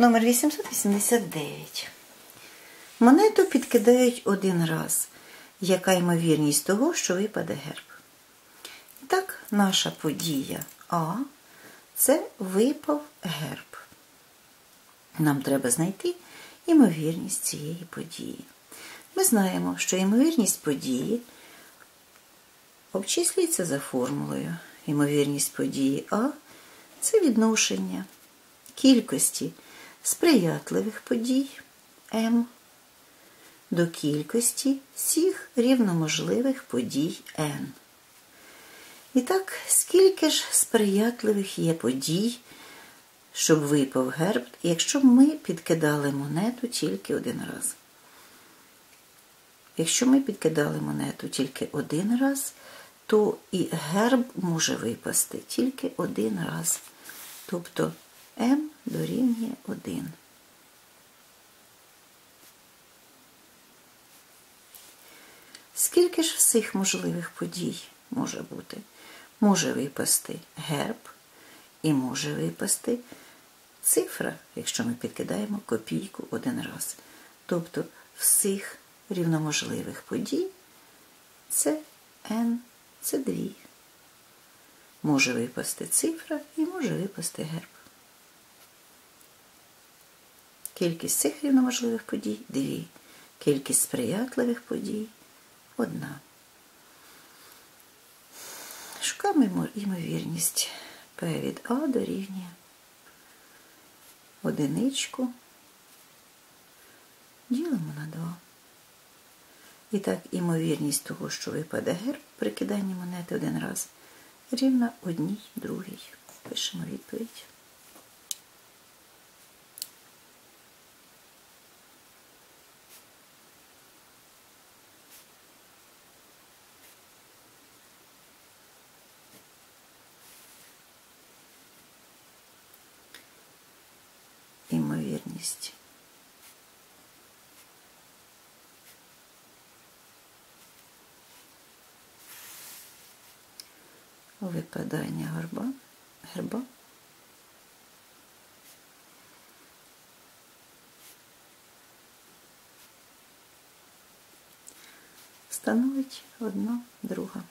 Номер 889. Монету підкидають один раз. Яка ймовірність того, що випаде герб? І так, наша подія А це випав герб. Нам треба знайти ймовірність цієї події. Ми знаємо, що ймовірність події обчислюється за формулою. Ймовірність події А це відношення кількості сприятливих подій М до кількості всіх рівноможливих подій N. І так, скільки ж сприятливих є подій, щоб випав герб, якщо б ми підкидали монету тільки один раз? Якщо ми підкидали монету тільки один раз, то і герб може випасти тільки один раз. Тобто М дорівнює 1. Скільки ж всіх можливих подій може бути? Може випасти герб і може випасти цифра, якщо ми підкидаємо копійку один раз. Тобто всіх рівноможливих подій це n, це 2. Може випасти цифра і може випасти герб. Кількість цих рівноможливих подій дві. Кількість сприятливих подій одна. Шукаємо ймовірність P від А дорівнює одиничку. Ділимо на 2. І так, імовірність того, що випаде герб при киданні монети один раз, рівна одній другій. Пишемо відповідь. Імовірність. Випадання герба, герба. Становить одна друга.